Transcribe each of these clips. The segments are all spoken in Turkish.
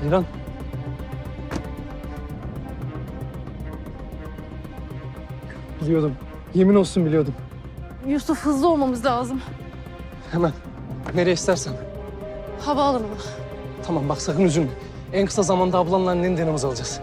Seyran. Biliyordum. Yemin olsun biliyordum. Yusuf hızlı olmamız lazım. Hemen. Nereye istersen. Havaalanına. Tamam bak sakın üzülme. En kısa zamanda ablanla annenin yanımıza alacağız.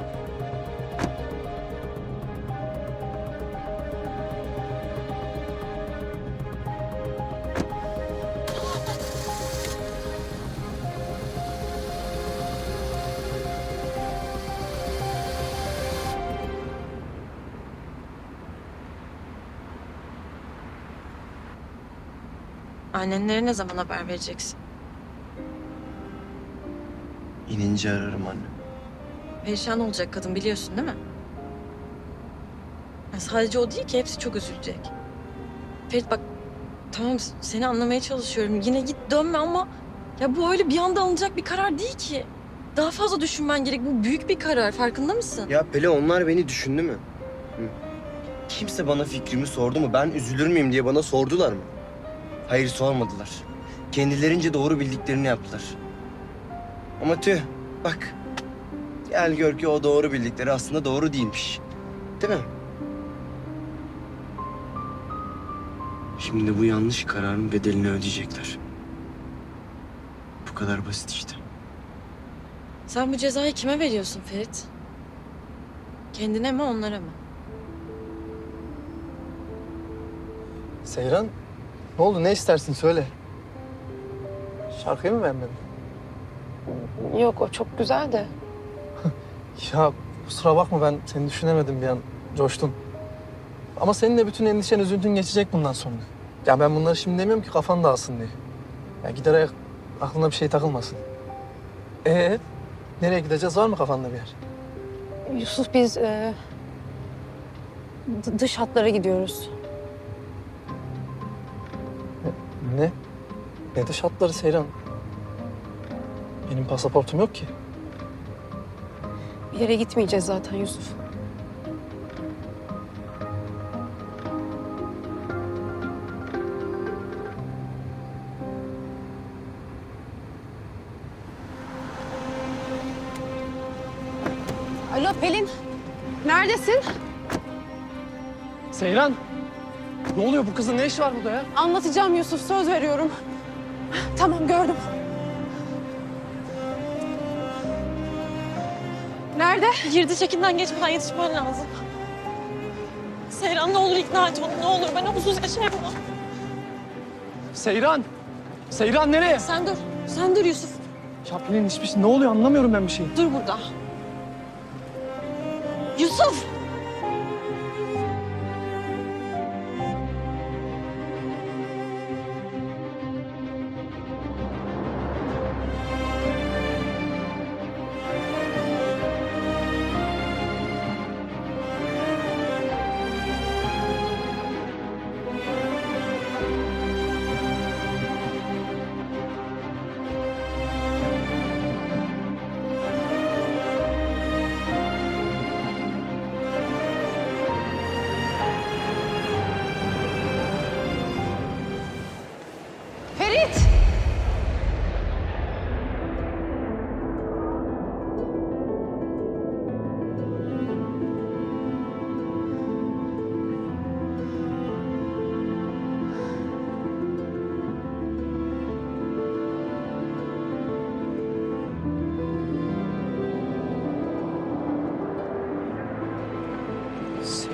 Annenlere ne zaman haber vereceksin? İnince ararım anne. Perişan olacak kadın biliyorsun değil mi? Ya sadece o değil ki hepsi çok üzülecek. Ferit bak tamam seni anlamaya çalışıyorum. Yine git dönme ama ya bu öyle bir anda alınacak bir karar değil ki. Daha fazla düşünmen gerek. Bu büyük bir karar. Farkında mısın? Ya Pele onlar beni düşündü mü? Hı? Kimse bana fikrimi sordu mu? Ben üzülür müyüm diye bana sordular mı? Hayır sormadılar. Kendilerince doğru bildiklerini yaptılar. Ama tüh bak. Gel gör ki o doğru bildikleri aslında doğru değilmiş. Değil mi? Şimdi bu yanlış kararın bedelini ödeyecekler. Bu kadar basit işte. Sen bu cezayı kime veriyorsun Ferit? Kendine mi onlara mı? Seyran. Ne oldu? Ne istersin? Söyle. Şarkıyı mı beğenmedin? Yok o çok güzel de. Ya kusura bakma ben seni düşünemedim bir an. Coştum. Ama seninle bütün endişen, üzüntün geçecek bundan sonra. Ya ben bunları şimdi demiyorum ki kafan dağılsın diye. Ya gider ayak aklına bir şey takılmasın. Ee, nereye gideceğiz? Var mı kafanda bir yer? Yusuf biz e, dış hatlara gidiyoruz. Ne dış hatları Seyran? Benim pasaportum yok ki. Bir yere gitmeyeceğiz zaten Yusuf. Alo Pelin. Neredesin? Seyran! Ne oluyor? Bu kızın ne işi var burada ya? Anlatacağım Yusuf söz veriyorum. Tamam gördüm. Nerede? Girdi çekinden geçmeden yetişmen lazım. Seyran ne olur ikna et onu ne olur. Ben onsuz yaşayamam. Seyran! Seyran nereye? Sen dur. Sen dur Yusuf. Ya Pelin hiçbir şey... Ne oluyor? Anlamıyorum ben bir şey. Dur burada. Yusuf!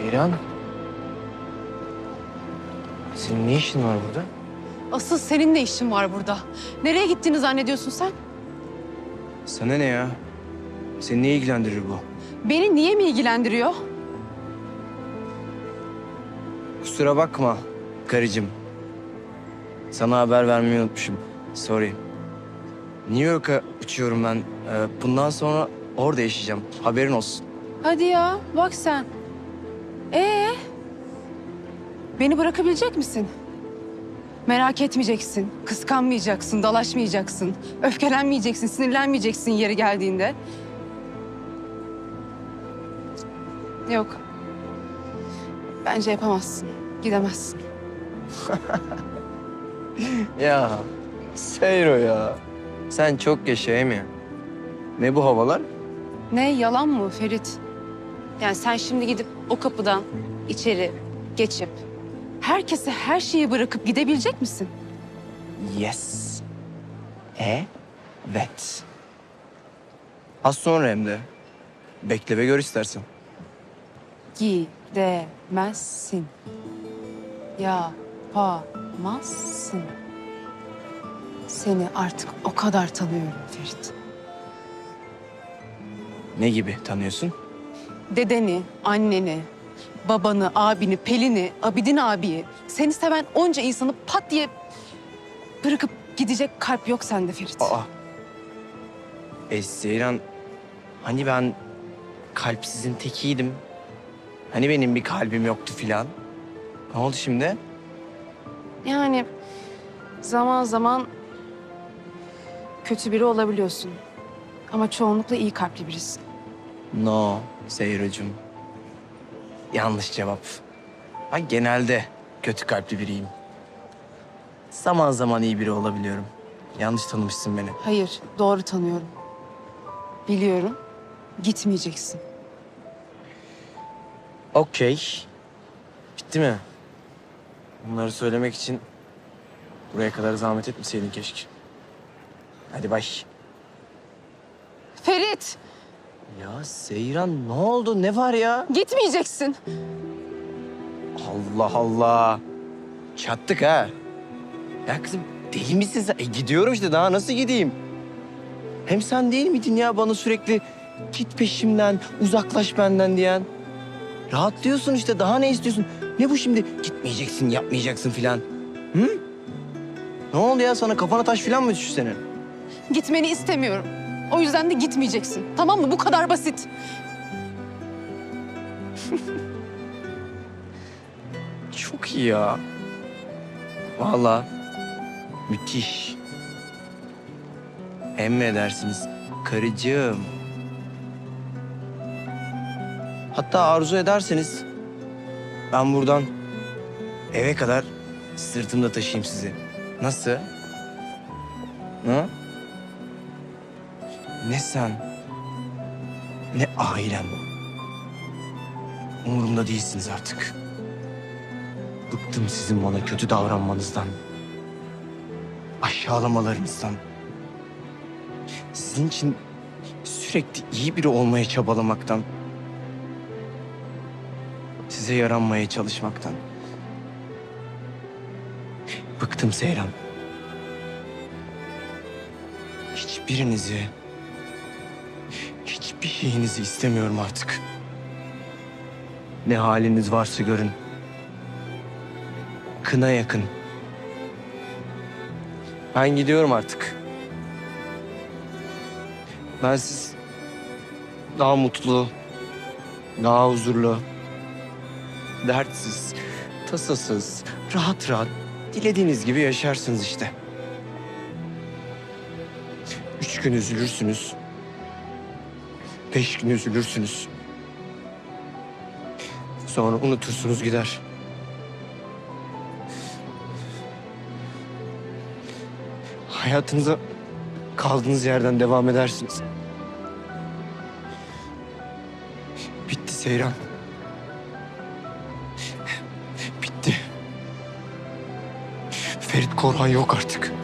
Seyran. Senin ne işin var burada? Asıl senin ne işin var burada? Nereye gittiğini zannediyorsun sen? Sana ne ya? Seni ne ilgilendirir bu? Beni niye mi ilgilendiriyor? Kusura bakma karıcığım. Sana haber vermeyi unutmuşum. Sorry. New York'a uçuyorum ben. Ee, bundan sonra orada yaşayacağım. Haberin olsun. Hadi ya bak sen. Ee? Beni bırakabilecek misin? Merak etmeyeceksin, kıskanmayacaksın, dalaşmayacaksın, öfkelenmeyeceksin, sinirlenmeyeceksin yeri geldiğinde. Yok. Bence yapamazsın, gidemezsin. Ya Seyro ya. Sen çok yaşa mi? Ne bu havalar? Ne yalan mı Ferit? Yani sen şimdi gidip o kapıdan içeri geçip herkese her şeyi bırakıp gidebilecek misin? Yes. E? Evet. Az sonra hem de. Bekle ve gör istersen. Gidemezsin. Yapamazsın. Seni artık o kadar tanıyorum Ferit. Ne gibi tanıyorsun? Dedeni, anneni, babanı, abini, Pelin'i, Abidin abiyi, seni seven onca insanı pat diye bırakıp gidecek kalp yok sende Ferit. Aa. E Seyran, hani ben kalpsizin tekiydim. Hani benim bir kalbim yoktu filan. Ne oldu şimdi? Yani zaman zaman kötü biri olabiliyorsun. Ama çoğunlukla iyi kalpli birisin. No Seyro'cum. Yanlış cevap. Ben genelde kötü kalpli biriyim. Zaman zaman iyi biri olabiliyorum. Yanlış tanımışsın beni. Hayır, doğru tanıyorum. Biliyorum, gitmeyeceksin. Okey. Bitti mi? Bunları söylemek için buraya kadar zahmet etmeseydin keşke. Hadi bay. Ferit, Ya Seyran ne oldu? Ne var ya? gitmeyeceksin. Allah Allah. Çattık ha. Ya kızım deli misin sen? E gidiyorum işte daha nasıl gideyim? Hem sen değil miydin ya bana sürekli git peşimden, uzaklaş benden diyen? Rahatlıyorsun işte daha ne istiyorsun? Ne bu şimdi gitmeyeceksin, yapmayacaksın filan? Hı? Ne oldu ya sana kafana taş filan mı düştü senin? Gitmeni istemiyorum. O yüzden de gitmeyeceksin. Tamam mı? Bu kadar basit. Çok iyi ya. Vallahi müthiş. Emredersiniz karıcığım. Hatta arzu ederseniz ben buradan eve kadar sırtımda taşıyayım sizi. Nasıl? Ha? Ne sen, ne ailem. Umurumda değilsiniz artık. Bıktım sizin bana kötü davranmanızdan. Aşağılamalarınızdan. Sizin için sürekli iyi biri olmaya çabalamaktan. Size yaranmaya çalışmaktan. Bıktım Seyran. Hiçbirinizi, hiçbir şeyinizi istemiyorum artık. Ne haliniz varsa görün kına yakın. Ben gidiyorum artık. Ben siz daha mutlu, daha huzurlu, dertsiz, tasasız, rahat rahat dilediğiniz gibi yaşarsınız işte. Üç gün üzülürsünüz. Beş gün üzülürsünüz. Sonra unutursunuz gider. hayatınıza kaldığınız yerden devam edersiniz. Bitti Seyran. Bitti. Ferit Korhan yok artık.